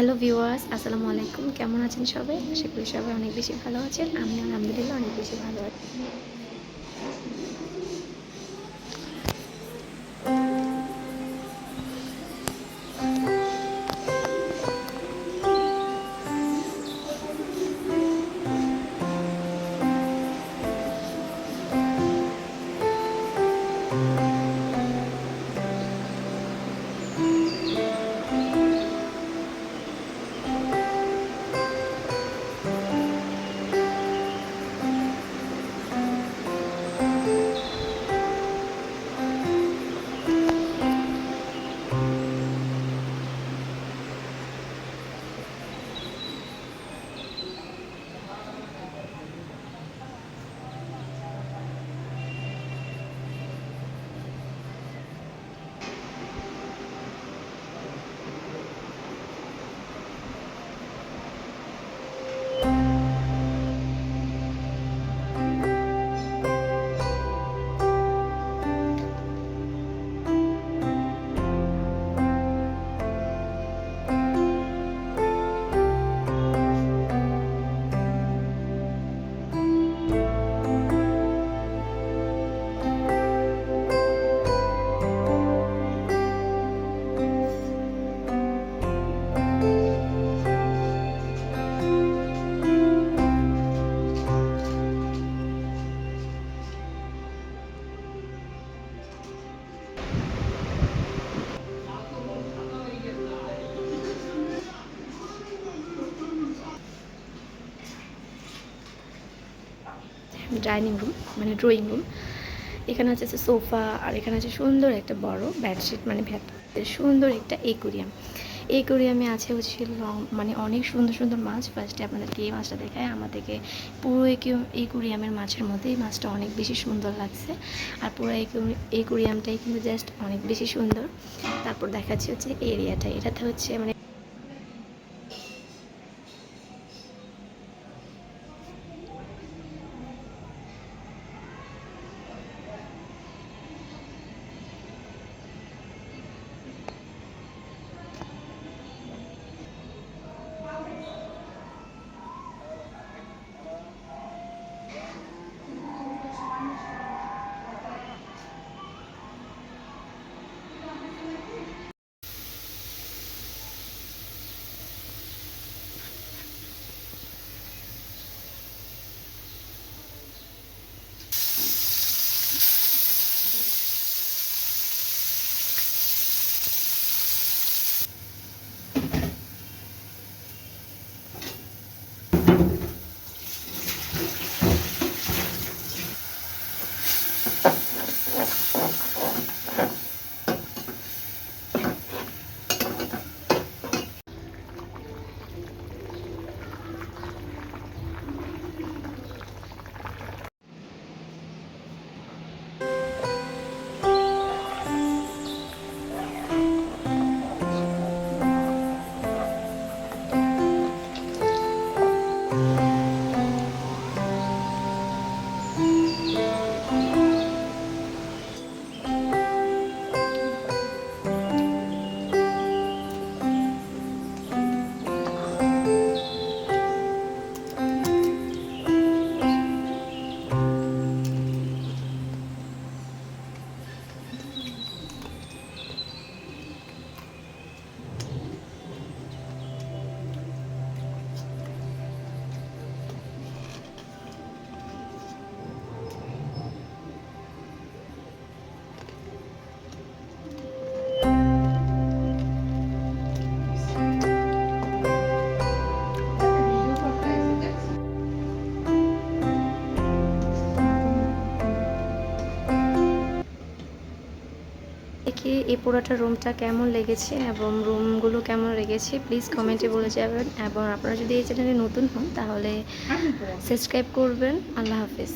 Hello viewers, আসসালামু আলাইকুম। কেমন আছেন সবাই? আশা করি সবাই অনেক বেশি ভালো আছেন। আমি আলহামদুলিল্লাহ অনেক বেশি ভালো আছি। ডাইনিং রুম মানে ড্রয়িং রুম। এখানে আছে সোফা, আর এখানে আছে সুন্দর একটা বড় বেডশিট মানে সুন্দর একটা একুরিয়াম। একুরিয়ামে আছে হচ্ছে মানে অনেক সুন্দর সুন্দর মাছ। ফার্স্টে আপনাদেরকে এই মাছটা দেখায় আমাদেরকে পুরো একুরিয়ামের মাছের মধ্যে এই মাছটা অনেক বেশি সুন্দর লাগছে। আর পুরো একুরিয়ামটাই কিন্তু জাস্ট অনেক বেশি সুন্দর। তারপর দেখাচ্ছি হচ্ছে এরিয়াটা এটাতে হচ্ছে মানে দেখি এই পুরোটা রুমটা কেমন লেগেছে এবং রুমগুলো কেমন লেগেছে প্লিজ কমেন্টে বলে যাবেন। এবং আপনারা যদি এই চ্যানেলে নতুন হন, তাহলে সাবস্ক্রাইব করবেন। আল্লাহ হাফিজ।